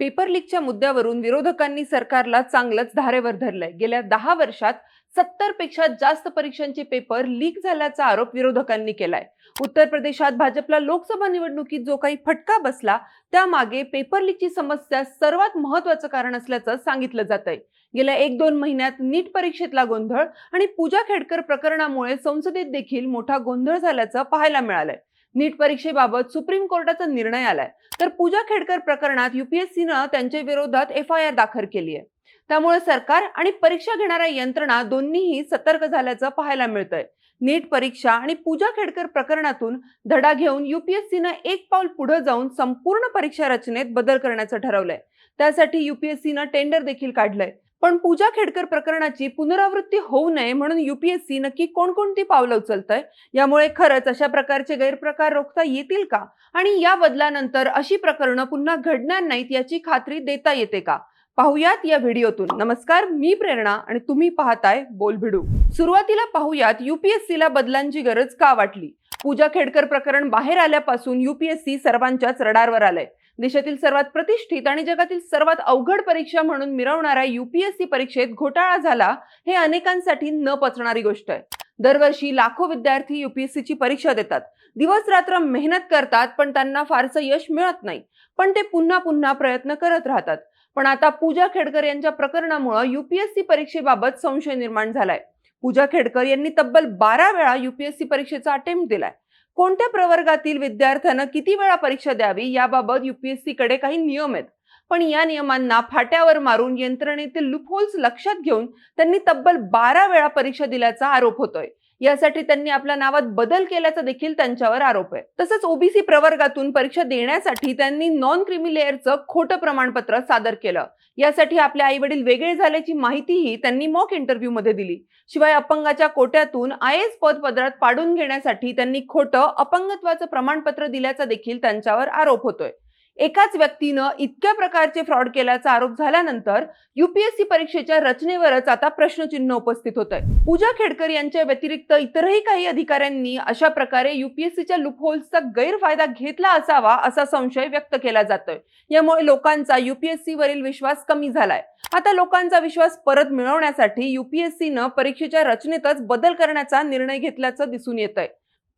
Paper लीकच्या मुद्द्यावरून विरोधकांनी सरकारला चांगलंच धारेवर धरलंय. गेल्या दहा वर्षात सत्तरपेक्षा जास्त परीक्षांचे पेपर लीक झाल्याचा आरोप विरोधकांनी केलाय. उत्तर प्रदेशात भाजपला लोकसभा निवडणुकीत जो काही फटका बसला त्यामागे पेपर लीकची समस्या सर्वात महत्वाचं कारण असल्याचं सांगितलं जात आहे गेल्या एक दोन महिन्यात नीट परीक्षेतला गोंधळ आणि पूजा खेडकर प्रकरणामुळे संसदेत देखील मोठा गोंधळ झाल्याचं पाहायला मिळालंय. नीट परीक्षेबाबत सुप्रीम कोर्टाचा निर्णय आलाय. तर पूजा खेडकर प्रकरणात युपीएससीनं त्यांच्या विरोधात एफ आय आर दाखल केली आहे. त्यामुळे सरकार आणि परीक्षा घेणाऱ्या यंत्रणा दोन्हीही सतर्क झाल्याचं पाहायला मिळतंय. नीट परीक्षा आणि पूजा खेडकर प्रकरणातून धडा घेऊन युपीएससीनं एक पाऊल पुढे जाऊन संपूर्ण परीक्षा रचनेत बदल करण्याचं ठरवलंय. त्यासाठी युपीएससीनं टेंडर देखील काढलंय. पण पूजा खेडकर प्रकरणाची पुनरावृत्ती होऊ नये म्हणून युपीएससी नक्की कोणकोणती पावलं उचलतंय? यामुळे खरंच अशा प्रकारचे गैरप्रकार रोखता येतील का? आणि या बदलानंतर अशी प्रकरणं पुन्हा घडणार नाहीत याची खात्री देता येते का? पाहुयात या व्हिडिओतून. नमस्कार मी प्रेरणा आणि तुम्ही पाहताय बोलभिडू. सुरुवातीला पाहुयात युपीएससीला बदलांची गरज का वाटली? पूजा खेडकर प्रकरण बाहेर आल्यापासून युपीएससी सर्वांच्याच रडारवर आलंय. देशातील सर्वात प्रतिष्ठित आणि जगातील सर्वात अवघड परीक्षा म्हणून मिरवणाऱ्या युपीएससी परीक्षेत घोटाळा झाला हे अनेकांसाठी न पचणारी गोष्ट आहे. दरवर्षी लाखो विद्यार्थी युपीएससीची परीक्षा देतात. दिवस रात्र मेहनत करतात पण त्यांना फारसं यश मिळत नाही. पण ते पुन्हा पुन्हा प्रयत्न करत राहतात. पण आता पूजा खेडकर यांच्या प्रकरणामुळे युपीएससी परीक्षेबाबत संशय निर्माण झालाय. पूजा खेडकर यांनी तब्बल बारा वेळा युपीएससी परीक्षेचा अटेम्प्ट दिलाय. कोणत्या प्रवर्गातील विद्यार्थ्यांना किती वेळा परीक्षा द्यावी याबाबत युपीएससी कडे काही नियम आहेत. पण या नियमांना फाट्यावर मारून यंत्रणेतील लुपहोल्स लक्षात घेऊन त्यांनी तब्बल बारा वेळा परीक्षा दिल्याचा आरोप होतोय. यासाठी त्यांनी आपल्या नावात बदल केल्याचा देखील त्यांच्यावर आरोप आहे. तसंच ओबीसी प्रवर्गातून परीक्षा देण्यासाठी त्यांनी नॉन क्रिमी लेअरचं खोटं प्रमाणपत्र सादर केलं. यासाठी आपले आई वडील वेगळे झाल्याची माहितीही त्यांनी मॉक इंटरव्ह्यू मध्ये दिली. शिवाय अपंगाच्या कोट्यातून आय एस पद पदरात पाडून घेण्यासाठी त्यांनी खोटं अपंगत्वाचं प्रमाणपत्र दिल्याचा देखील त्यांच्यावर आरोप होतोय. एकाच व्यक्तीनं इतक्या प्रकारचे फ्रॉड केल्याचा आरोप झाल्यानंतर युपीएससी परीक्षेच्या रचनेवरच आता प्रश्नचिन्ह उपस्थित होत आहे पूजा खेडकर यांच्या व्यतिरिक्त इतरही काही अधिकाऱ्यांनी अशा प्रकारे युपीएससीच्या लुपहोल्सचा गैरफायदा घेतला असावा असा संशय व्यक्त केला जातोय. यामुळे लोकांचा युपीएससी वरील विश्वास कमी झालाय. आता लोकांचा विश्वास परत मिळवण्यासाठी युपीएससीनं परीक्षेच्या रचनेतच बदल करण्याचा निर्णय घेतल्याचं दिसून येत आहे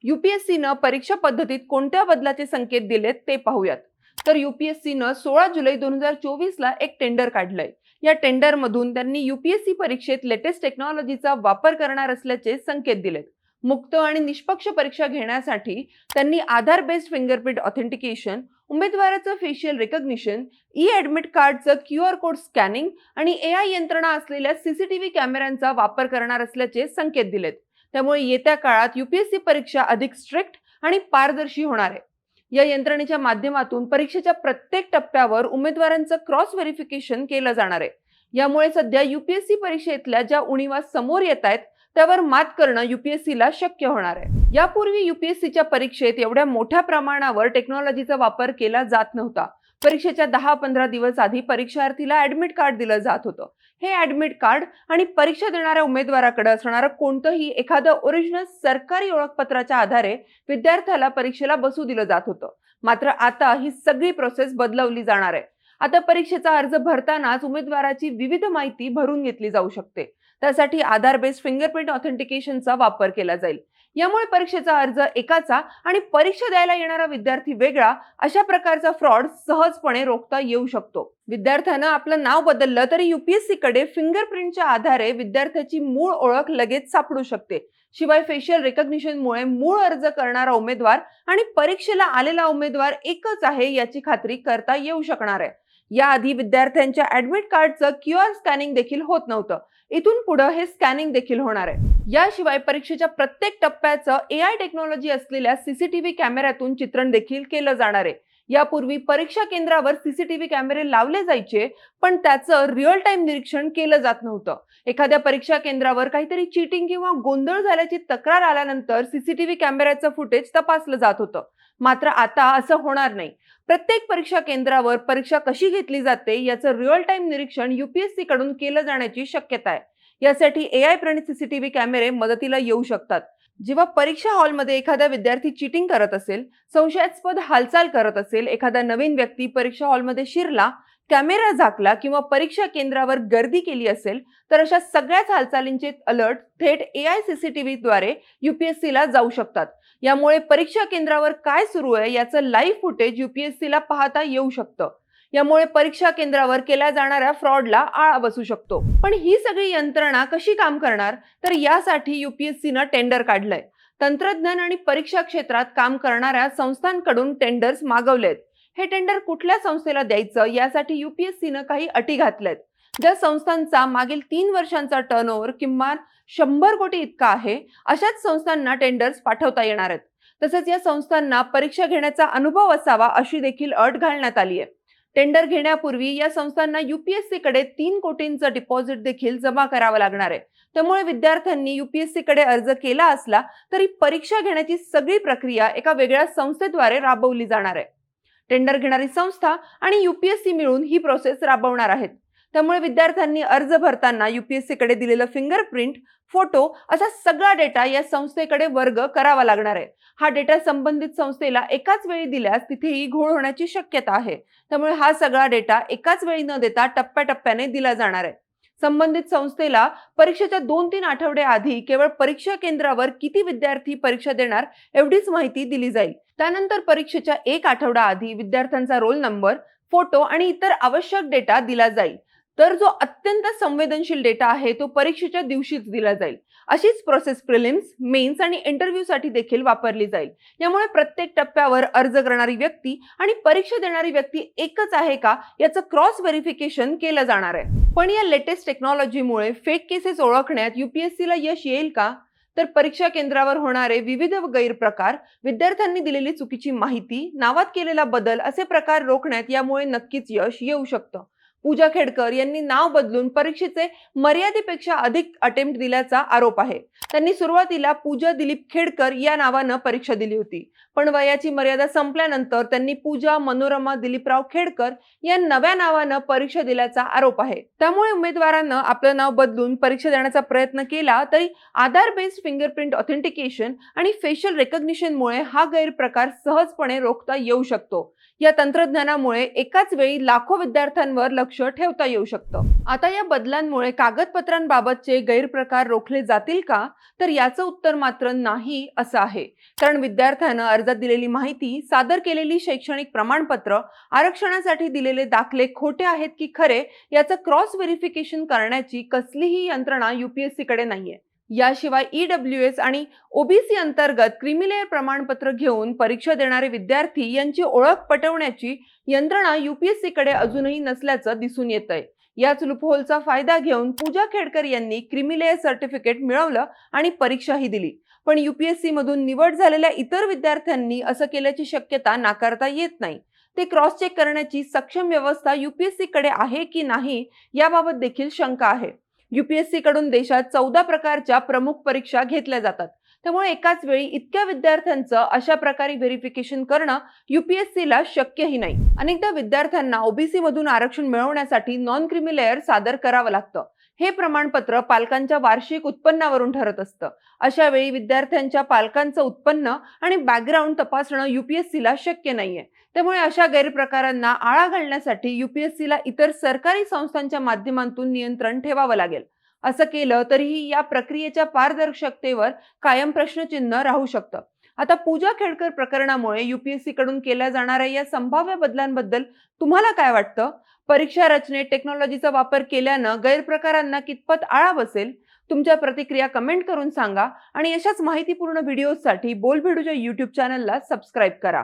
युपीएससीनं परीक्षा पद्धतीत कोणत्या बदलाचे संकेत दिलेत ते पाहूयात. तर युपीएससीनं सोळा जुलै दोन हजार चोवीसला एक टेंडर काढलंय. या टेंडरमधून त्यांनी युपीएससी परीक्षेत लेटेस्ट टेक्नॉलॉजीचा वापर करणार असल्याचे संकेत दिलेत. मुक्त आणि निष्पक्ष परीक्षा घेण्यासाठी त्यांनी आधार बेस्ड फिंगरप्रिंट ऑथेंटिकेशन उमेदवाराचं फेशियल रिकग्निशन ई ऍडमिट कार्डचं क्यू आर कोड स्कॅनिंग आणि ए आय यंत्रणा असलेल्या सीसीटीव्ही कॅमेऱ्यांचा वापर करणार असल्याचे संकेत दिलेत. त्यामुळे येत्या काळात युपीएससी परीक्षा अधिक स्ट्रिक्ट आणि पारदर्शी होणार आहे. या यंत्रणेच्या माध्यमातून परीक्षेच्या प्रत्येक टप्प्यावर उमेदवारांचं क्रॉस व्हेरिफिकेशन केलं जाणार आहे. यामुळे सध्या युपीएससी परीक्षेतल्या ज्या उणीवा समोर येत आहेत त्यावर मात करणं युपीएससीला शक्य होणार आहे. यापूर्वी युपीएससीच्या परीक्षेत एवढ्या मोठ्या प्रमाणावर टेक्नॉलॉजीचा वापर केला जात नव्हता. परीक्षेच्या दहा पंधरा दिवस आधी परीक्षार्थीला ऍडमिट कार्ड दिलं जात होतं. हे ऍडमिट कार्ड आणि परीक्षा देणाऱ्या उमेदवाराकडे असणारं कोणतंही एखादं ओरिजिनल सरकारी ओळखपत्राच्या आधारे विद्यार्थ्याला परीक्षेला बसू दिलं जात होतं. मात्र आता ही सगळी प्रोसेस बदलवली जाणार आहे. आता परीक्षेचा अर्ज भरतानाच उमेदवाराची विविध माहिती भरून घेतली जाऊ शकते. त्यासाठी आधार बेस्ड फिंगरप्रिंट ऑथेंटिकेशनचा वापर केला जाईल. यामुळे परीक्षेचा अर्ज एकाचा आणि परीक्षा द्यायला येणारा विद्यार्थी वेगळा अशा प्रकारचा फ्रॉड सहजपणे रोखता येऊ शकतो. विद्यार्थ्यानं आपलं नाव बदललं तरी युपीएससी कडे फिंगरप्रिंटच्या आधारे विद्यार्थ्याची मूळ ओळख लगेच सापडू शकते. शिवाय फेशियल रेकग्निशनमुळे मूळ अर्ज करणारा उमेदवार आणि परीक्षेला आलेला उमेदवार एकच आहे याची खात्री करता येऊ शकणार आहे. याआधी विद्यार्थ्यांच्या ऍडमिट कार्डचं क्यू आर स्कॅनिंग देखील होत नव्हतं. इथून पुढे हे स्कॅनिंग देखील होणार आहे. याशिवाय परीक्षेच्या प्रत्येक टप्प्याचं ए आय टेक्नॉलॉजी असलेल्या सीसीटीव्ही कॅमेऱ्यातून चित्रण देखील केलं जाणार आहे. यापूर्वी परीक्षा केंद्रावर सीसीटीव्ही कॅमेरे लावले जायचे पण त्याचं रिअल टाइम निरीक्षण केलं जात नव्हतं. एखाद्या परीक्षा केंद्रावर काहीतरी चिटिंग किंवा गोंधळ झाल्याची तक्रार आल्यानंतर सीसीटीव्ही कॅमेऱ्याचं फुटेज तपासलं जात होतं. मात्र आता असं होणार नाही. प्रत्येक परीक्षा केंद्रावर परीक्षा कशी घेतली जाते याचं रिअल टाइम निरीक्षण युपीएससी कडून केलं जाण्याची शक्यता आहे. यासाठी ए आय प्रणित सीसीटीव्ही कॅमेरे मदतीला येऊ शकतात. जेव्हा परीक्षा हॉलमध्ये एखादा विद्यार्थी चिटिंग करत असेल संशयास्पद हालचाल करत असेल एखादा नवीन व्यक्ती परीक्षा हॉलमध्ये शिरला कॅमेरा झाकला किंवा परीक्षा केंद्रावर गर्दी केली असेल तर अशा सगळ्याच हालचालींचे अलर्ट थेट ए आय सीसीटीव्हीद्वारे युपीएससीला जाऊ शकतात. यामुळे परीक्षा केंद्रावर काय सुरू आहे याचं लाईव्ह फुटेज युपीएससीला पाहता येऊ शकतं. यामुळे परीक्षा केंद्रावर केल्या जाणाऱ्या फ्रॉडला आळा बसू शकतो. पण ही सगळी यंत्रणा कशी काम करणार? तर यासाठी युपीएससीनं टेंडर काढलंय. तंत्रज्ञान आणि परीक्षा क्षेत्रात काम करणाऱ्या संस्थांकडून टेंडर्स मागवलेत. हे टेंडर कुठल्या संस्थेला द्यायचं? यासाठी युपीएससीनं काही अटी घातल्यात. ज्या संस्थांचा मागील तीन वर्षांचा टर्नओव्हर किमान शंभर कोटी इतका आहे अशाच संस्थांना टेंडर्स पाठवता येणार आहेत. तसेच या संस्थांना परीक्षा घेण्याचा अनुभव असावा अशी देखील अट घालण्यात आली आहे. टेंडर घेण्यापूर्वी या संस्थांना युपीएससी कडे तीन कोटींचं डिपॉझिट देखील जमा करावं लागणार आहे. त्यामुळे विद्यार्थ्यांनी युपीएससी कडे अर्ज केला असला तरी परीक्षा घेण्याची सगळी प्रक्रिया एका वेगळ्या संस्थेद्वारे राबवली जाणार आहे. टेंडर घेणारी संस्था आणि युपीएससी मिळून ही प्रोसेस राबवणार आहेत. त्यामुळे विद्यार्थ्यांनी अर्ज भरताना यूपीएससीकडे दिलेलं फिंगरप्रिंट फोटो असा सगळा डेटा या संस्थेकडे वर्ग करावा लागणार आहे. हा डेटा संबंधित संस्थेला एकाच वेळी दिल्यास तिथेही घोळ होण्याची शक्यता आहे. त्यामुळे हा सगळा डेटा एकाच वेळी न देता टप्प्याटप्प्याने दिला जाणार आहे. संबंधित संस्थेला परीक्षेच्या दोन तीन आठवडे आधी केवळ परीक्षा केंद्रावर किती विद्यार्थी परीक्षा देणार एवढीच माहिती दिली जाईल. त्यानंतर परीक्षेच्या एक आठवडा आधी विद्यार्थ्यांचा रोल नंबर फोटो आणि इतर आवश्यक डेटा दिला जाईल. तर जो अत्यंत संवेदनशील डेटा आहे तो परीक्षेच्या दिवशीच दिला जाईल. अशीच प्रोसेस प्रिलिम्स मेन्स आणि इंटरव्ह्यूसाठी देखील वापरली जाईल. यामुळे प्रत्येक टप्प्यावर अर्ज करणारी व्यक्ती आणि परीक्षा देणारी व्यक्ती एकच आहे का याचं क्रॉस व्हेरिफिकेशन केलं जाणार आहे. पण या लेटेस्ट टेक्नॉलॉजीमुळे फेक केसेस ओळखण्यात युपीएससीला यश येईल का? तर परीक्षा केंद्रावर होणारे विविध गैरप्रकार विद्यार्थ्यांनी दिलेली चुकीची माहिती नावात केलेला बदल असे प्रकार रोखण्यात यामुळे नक्कीच यश येऊ शकतं. पूजा खेडकर यांनी नाव बदलून परीक्षेचे मर्यादेपेक्षा अधिक अटेम्प्ट दिल्याचा आरोप आहे. त्यांनी सुरुवातीला पूजा दिलीप खेडकर या नावानं परीक्षा दिली होती. पण वयाची मर्यादा संपल्यानंतर त्यांनी पूजा मनोरमा दिलीपराव खेडकर या नव्या नावानं परीक्षा दिल्याचा आरोप आहे. त्यामुळे उमेदवारांना आपलं नाव बदलून परीक्षा देण्याचा प्रयत्न केला तरी आधार बेस्ड फिंगरप्रिंट ऑथेंटिकेशन आणि फेशियल रेकग्निशनमुळे हा गैरप्रकार सहजपणे रोखता येऊ शकतो. या तंत्रज्ञानामुळे एकाच वेळी लाखो विद्यार्थ्यांवर लक्ष ठेवता येऊ शकतं. आता या बदलांमुळे कागदपत्रांबाबतचे गैरप्रकार रोखले जातील का? तर याचं उत्तर मात्र नाही असं आहे. कारण विद्यार्थ्यानं अर्जात दिलेली माहिती सादर केलेली शैक्षणिक प्रमाणपत्र आरक्षणासाठी दिलेले दाखले खोटे आहेत की खरे याचं क्रॉस व्हेरिफिकेशन करण्याची कसलीही यंत्रणा युपीएससीकडे नाहीये. याशिवाय ईडब्ल्यू एस आणि ओबीसी अंतर्गत क्रिमिलेअर प्रमाणपत्र घेऊन परीक्षा देणारे विद्यार्थी यांची ओळख पटवण्याची यंत्रणा युपीएससीकडे अजूनही नसल्याचं दिसून येत आहे याच लुपहोलचा फायदा घेऊन पूजा खेडकर यांनी क्रिमिलेअर सर्टिफिकेट मिळवलं आणि परीक्षाही दिली. पण युपीएससी मधून निवड झालेल्या इतर विद्यार्थ्यांनी असं केल्याची शक्यता नाकारता येत नाही. ते क्रॉस चेक करण्याची सक्षम व्यवस्था युपीएससी कडे आहे की नाही याबाबत देखील शंका आहे. यूपीएससी कडून देशात चौदा प्रकारच्या प्रमुख परीक्षा घेतल्या जातात. त्यामुळे एकाच वेळी इतक्या विद्यार्थ्यांचं अशा प्रकारे व्हेरिफिकेशन करणं युपीएससीला शक्यही नाही. अनेकदा विद्यार्थ्यांना ओबीसी मधून आरक्षण मिळवण्यासाठी नॉन क्रिमिलेअर सादर करावं लागतं. हे प्रमाणपत्र पालकांच्या वार्षिक उत्पन्नावरून ठरत असतं. अशा वेळी विद्यार्थ्यांच्या पालकांचं उत्पन्न आणि बॅकग्राऊंड तपासणं युपीएससीला शक्य नाहीये. त्यामुळे अशा गैरप्रकारांना आळा घालण्यासाठी युपीएससीला इतर सरकारी संस्थांच्या माध्यमातून नियंत्रण ठेवावं लागेल. असं केलं तरीही या प्रक्रियेच्या पारदर्शकतेवर कायम प्रश्नचिन्ह राहू शकतं. आता पूजा खेडकर प्रकरणामुळे युपीएससी कडून केल्या जाणाऱ्या या संभाव्य बदलांबद्दल तुम्हाला काय वाटतं? परीक्षा रचनेत टेक्नॉलॉजीचा वापर केल्यानं गैरप्रकारांना कितपत आळा बसेल? तुमच्या प्रतिक्रिया कमेंट करून सांगा आणि अशाच माहितीपूर्ण व्हिडिओसाठी बोलभेडूच्या यूट्यूब चॅनलला सबस्क्राईब करा.